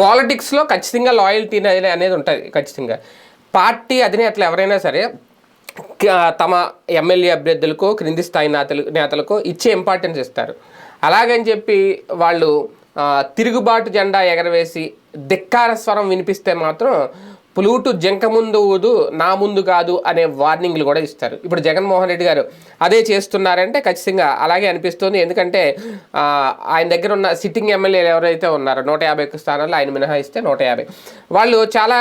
పాలిటిక్స్లో ఖచ్చితంగా లాయల్టీ అనేది ఉంటుంది ఖచ్చితంగా. పార్టీ అధినేతలు ఎవరైనా సరే తమ ఎమ్మెల్యే అభ్యర్థులకు క్రింది స్థాయి నేతలు నేతలకు ఇచ్చే ఇంపార్టెన్స్ ఇస్తారు. అలాగని చెప్పి వాళ్ళు తిరుగుబాటు జెండా ఎగరవేసి ధిక్కార స్వరం వినిపిస్తే మాత్రం పులుటు జంక ముందు ఊదు నా ముందు కాదు అనే వార్నింగ్లు కూడా ఇస్తారు. ఇప్పుడు జగన్మోహన్ రెడ్డి గారు అదే చేస్తున్నారంటే ఖచ్చితంగా అలాగే అనిపిస్తుంది. ఎందుకంటే ఆయన దగ్గర ఉన్న సిట్టింగ్ ఎమ్మెల్యేలు ఎవరైతే ఉన్నారో నూట యాభై ఒక్క స్థానాల్లో ఆయన మినహాయిస్తే నూట యాభై. వాళ్ళు చాలా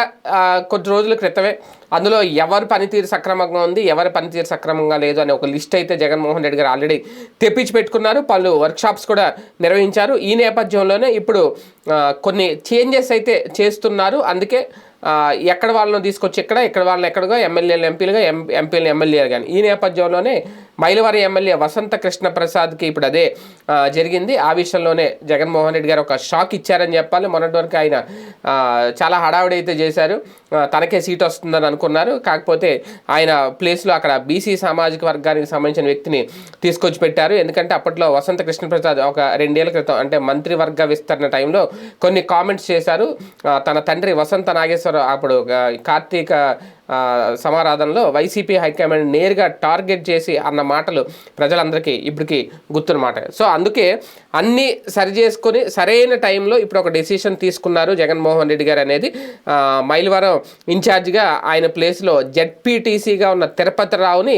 కొద్ది రోజుల క్రితమే అందులో ఎవరి పనితీరు సక్రమంగా ఉంది ఎవరి పనితీరు సక్రమంగా లేదు అనే ఒక లిస్ట్ అయితే జగన్మోహన్ రెడ్డి గారు ఆల్రెడీ తెప్పించి పెట్టుకున్నారు. పలు వర్క్షాప్స్ కూడా నిర్వహించారు. ఈ నేపథ్యంలోనే ఇప్పుడు కొన్ని చేంజెస్ అయితే చేస్తున్నారు. అందుకే ఎక్కడ వాళ్ళను తీసుకొచ్చి ఇక్కడ ఇక్కడ వాళ్ళని ఎక్కడగా ఎమ్మెల్యేలు ఎంపీలుగా ఎం ఎంపీలు ఎమ్మెల్యేలు కానీ ఈ నేపథ్యంలోనే మైలవారి ఎమ్మెల్యే వసంత కృష్ణ ప్రసాద్కి ఇప్పుడు అదే జరిగింది. ఆ విషయంలోనే జగన్మోహన్ రెడ్డి గారు ఒక షాక్ ఇచ్చారని చెప్పాలి. మొన్నటి వరకు ఆయన చాలా హడావిడి అయితే చేశారు. తనకే సీట్ వస్తుందని అనుకున్నారు. కాకపోతే ఆయన ప్లేస్లో అక్కడ బీసీ సామాజిక వర్గానికి సంబంధించిన వ్యక్తిని తీసుకొచ్చి పెట్టారు. ఎందుకంటే అప్పట్లో వసంత కృష్ణప్రసాద్ ఒక రెండేళ్ళ క్రితం అంటే మంత్రివర్గ విస్తరణ టైంలో కొన్ని కామెంట్స్ చేశారు. తన తండ్రి వసంత నాగేశ్వర అప్పుడు కార్తీక సమారాధనలో వైసీపీ హైకమాండ్ నేరుగా టార్గెట్ చేసి అన్న మాటలు ప్రజలందరికీ ఇప్పటికి గుర్తున్నమాట. సో అందుకే అన్నీ సరి చేసుకొని సరైన టైంలో ఇప్పుడు ఒక డెసిషన్ తీసుకున్నారు జగన్మోహన్ రెడ్డి గారు అనేది. మైలవరం ఇన్ఛార్జిగా ఆయన ప్లేస్లో జెడ్పీటీసీగా ఉన్న తిరుపతి రావుని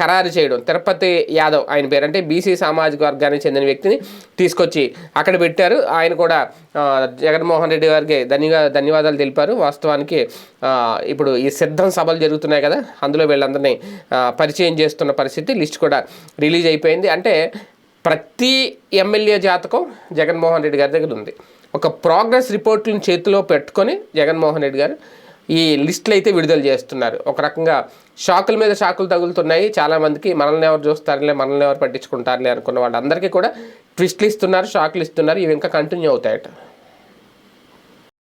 ఖరారు చేయడం. తిరుపతి యాదవ్ ఆయన పేరు అంటే బీసీ సామాజిక వర్గానికి చెందిన వ్యక్తిని తీసుకొచ్చి అక్కడ పెట్టారు. ఆయన కూడా జగన్మోహన్ రెడ్డి గారికి ధన్యవా ధన్యవాదాలు తెలిపారు. వాస్తవానికి ఇప్పుడు ఈ సిద్ధం సభలు జరుగుతున్నాయి కదా అందులో వీళ్ళందరినీ పరిచయం చేస్తున్న పరిస్థితి లిస్ట్ కూడా రిలీజ్ అయిపోయింది. అంటే ప్రతి ఎమ్మెల్యే జాతకం జగన్మోహన్ రెడ్డి గారి దగ్గర ఉంది. ఒక ప్రోగ్రెస్ రిపోర్ట్లను చేతిలో పెట్టుకొని జగన్మోహన్ రెడ్డి గారు ఈ లిస్టులు అయితే విడుదల చేస్తున్నారు. ఒక రకంగా షాకుల మీద షాకులు తగులుతున్నాయి. చాలామందికి మనల్ని ఎవరు చూస్తారులే మనల్ని ఎవరు పట్టించుకుంటారులే అనుకున్న వాళ్ళందరికీ కూడా ట్విస్ట్లు ఇస్తున్నారు షాకులు ఇస్తున్నారు. ఇవి ఇంకా కంటిన్యూ అవుతాయట.